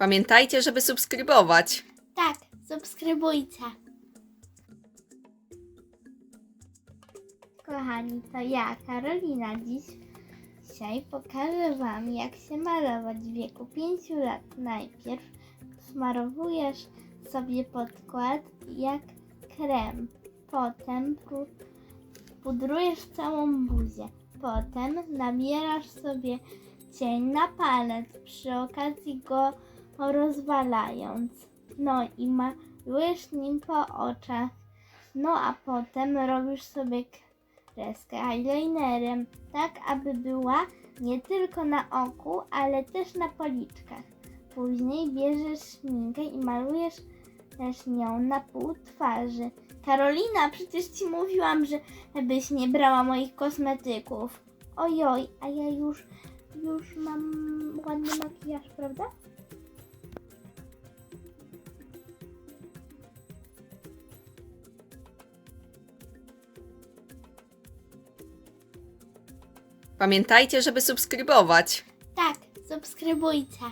Pamiętajcie, żeby subskrybować. Tak, subskrybujcie. Kochani, to ja, Karolina, dziś dzisiaj pokażę Wam, jak się malować w wieku 5 lat. Najpierw smarowujesz sobie podkład jak krem, potem pu- pudrujesz całą buzię, potem nabierasz sobie cień na palec, przy okazji go rozwalając. No i malujesz nim po oczach. No a potem robisz sobie kreskę eyelinerem, tak aby była nie tylko na oku, ale też na policzkach. Później bierzesz szminkę i malujesz też nią na pół twarzy. Karolina, przecież ci mówiłam, że byś nie brała moich kosmetyków. Ojoj, a ja już, już mam ładny makijaż, prawda? Pamiętajcie, żeby subskrybować. Tak, subskrybujcie.